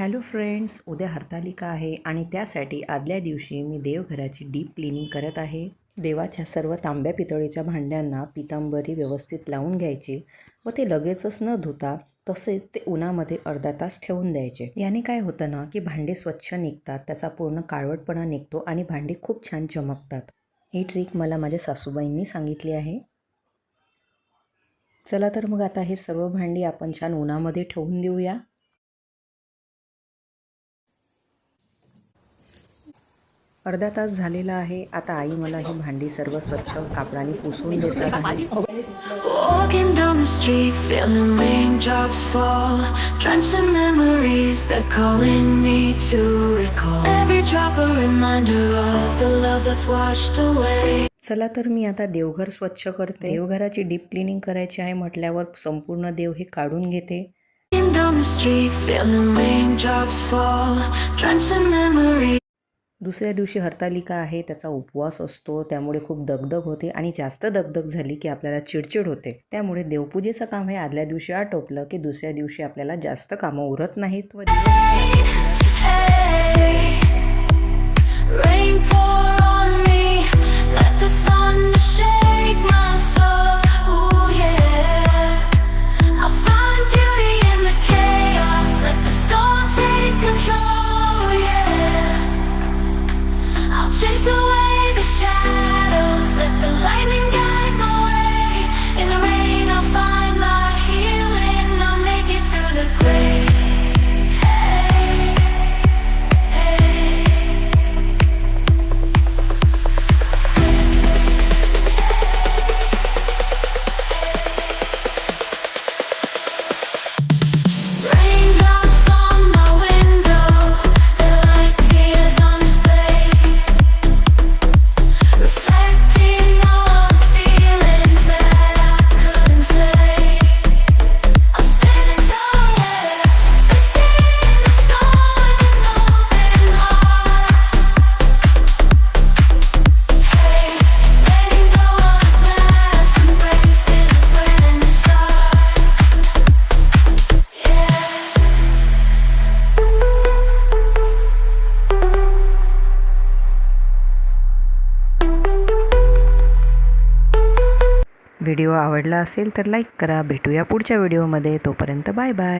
Hello friends उद्या हरतालिका आहे आणि त्यासाठी आदल्या दिवशी मी देवघराची डीप क्लिनिंग करत आहे. देवाच्या सर्व तांब्या पितळीच्या भांड्यांना पितांबरी व्यवस्थित लावून घ्यायची व ते लगेचच न धुता तसेच ते उन्हामध्ये अर्धा तास ठेवून द्यायचे. याने काय होतं ना की भांडे स्वच्छ निघतात त्याचा पूर्ण काळवटपणा निघतो आणि भांडी खूप छान चमकतात. ही ट्रिक मला माझ्या सासूबाईंनी सांगितली आहे. चला तर मग आता हे सर्व भांडी आपण छान उन्हामध्ये ठेवून देऊया. अर्धा तास झालेला आहे. आता आई मला ही भांडी सर्व स्वच्छ कापडाने पुसून देतात चला तर मी आता देवघर स्वच्छ करते. देवघराची डीप क्लिनिंग करायची आहे म्हटल्यावर संपूर्ण देव हे काढून घेते. Down the street, feeling raindrops fall, drenched दुसऱ्या दिवशी हरतालिका आहे त्याचा उपवास असतो त्यामुळे खूप दगदग होते आणि जास्त दगदग झाली की आपल्याला चिडचिड होते. त्यामुळे देवपूजेचं काम हे आदल्या दिवशी आटोपलं की दुसऱ्या दिवशी आपल्याला जास्त कामं उरत नाहीत व व्हिडिओ आवडला असेल तर लाईक करा. भेटूया पुढच्या व्हिडिओमध्ये. तोपर्यंत बाय बाय.